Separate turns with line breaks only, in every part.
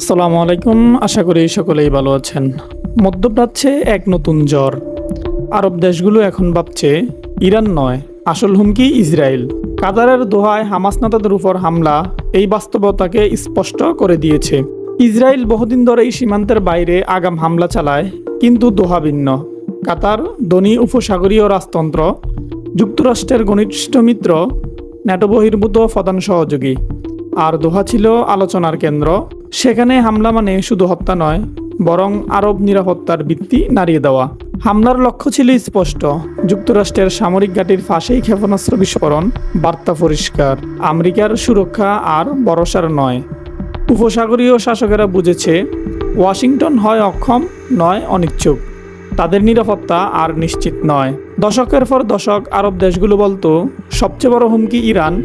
আসসালামু আলাইকুম। আশা করি সকলেই ভালো আছেন। মধ্যপ্রাচ্যে এক নতুন জ্বর। আরব দেশগুলো এখন ভাবছে, ইরান নয়, আসল হুমকি ইসরায়েল। কাতারের দোহায় হামাস নেতাদের উপর হামলা, এই বাস্তবতাকে স্পষ্ট করে দিয়েছে। ইসরায়েল বহুদিন ধরে এই সীমান্তের বাইরে আগাম হামলা চালায়, কিন্তু দোহা ভিন্ন। কাতার ধনী উপসাগরীয় রাজতন্ত্র, যুক্তরাষ্ট্রের ঘনিষ্ঠ মিত্র ন্যাটো বহির্ভূত প্রধান সহযোগী। আর দোহা ছিল আলোচনার কেন্দ্র। সেখানে হামলা মানে শুধু হত্যা নয়, বরং আরব নিরাপত্তার ভিত্তি নাড়িয়ে দেওয়া। হামলার লক্ষ্য ছিল স্পষ্ট, যুক্তরাষ্ট্রের সামরিক ঘাঁটির ফাঁসেই ক্ষেপণাস্ত্র বিস্ফোরণ, বার্তা পরিষ্কার। আমেরিকার সুরক্ষা আর ভরসার নয়। উপসাগরীয় শাসকেরা বুঝেছে, ওয়াশিংটন হয় অক্ষম, নয় অনিচ্ছুক। তাদের নিরাপত্তা আর নিশ্চিত নয়। দশকের পর দশক আরব দেশগুলো বলতো, সবচেয়ে বড় হুমকি ইরান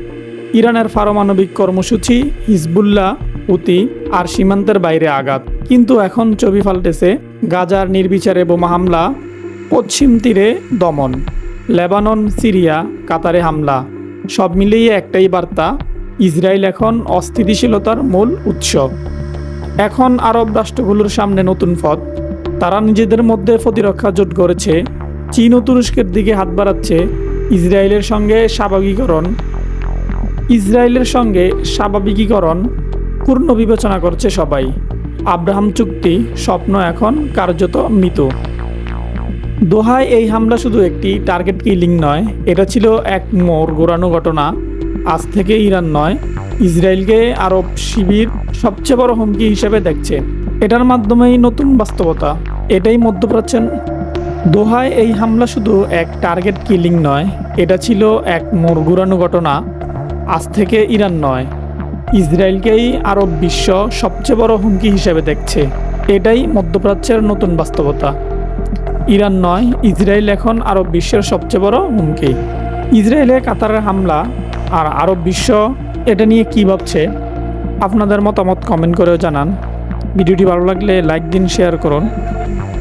ইরানের পারমাণবিক কর্মসূচি হিজবুল্লাহ উতি আর সীমান্তের বাইরে আঘাত। কিন্তু এখন ছবি পাল্টেছে গাজার নির্বিচারে বোমা হামলা, পশ্চিম তীরে দমন, লেবানন, সিরিয়া, কাতারে হামলা। সব মিলিয়ে একটাই বার্তা, ইসরায়েল এখন অস্থিতিশীলতার মূল উৎস। এখন আরব রাষ্ট্রগুলোর সামনে নতুন পথ। তারা নিজেদের মধ্যে প্রতিরক্ষা জোট গড়েছে, চীন ও তুরস্কের দিকে হাত বাড়াচ্ছে, ইসরায়েলের সঙ্গে স্বাভাবিকরণ ইসরায়েলের সঙ্গে স্বাভাবিকীকরণ পূর্ণ বিবেচনা করছে সবাই। আব্রাহাম চুক্তি স্বপ্ন এখন কার্যত মৃত। দোহায় এই হামলা শুধু একটি টার্গেট কিলিং নয়, এটা ছিল এক মোর গোড়ানো ঘটনা। আজ থেকে ইরান নয়, ইসরায়েলকে আরব শিবির সবচেয়ে বড় হুমকি হিসেবে দেখছে। এটার মাধ্যমেই নতুন বাস্তবতা, এটাই মধ্যপ্রাচ্যের। দোহায় এই হামলা শুধু এক টার্গেট কিলিং নয়, এটা ছিল এক মোর ঘুরানো ঘটনা। আজ থেকে ইরান নয়। ইসরায়েলকেই আরব বিশ্ব সবচেয়ে বড় হুমকি হিসেবে দেখছে। এটাই মধ্যপ্রাচ্যের নতুন বাস্তবতা। ইরান নয়, ইসরায়েল এখন আরব বিশ্বের সবচেয়ে বড় হুমকি। ইসরায়েলে কাতারের হামলা আর আরব বিশ্ব এটা নিয়ে কী ভাবছে? আপনাদের মতামত কমেন্ট করেও জানান। ভিডিওটি ভালো লাগলে লাইক দিন শেয়ার করুন।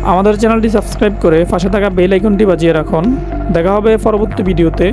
আমাদের চ্যানেলটি সাবস্ক্রাইব করে পাশে থাকা বেল আইকনটি বাজিয়ে রাখুন। দেখা হবে পরবর্তী ভিডিওতে।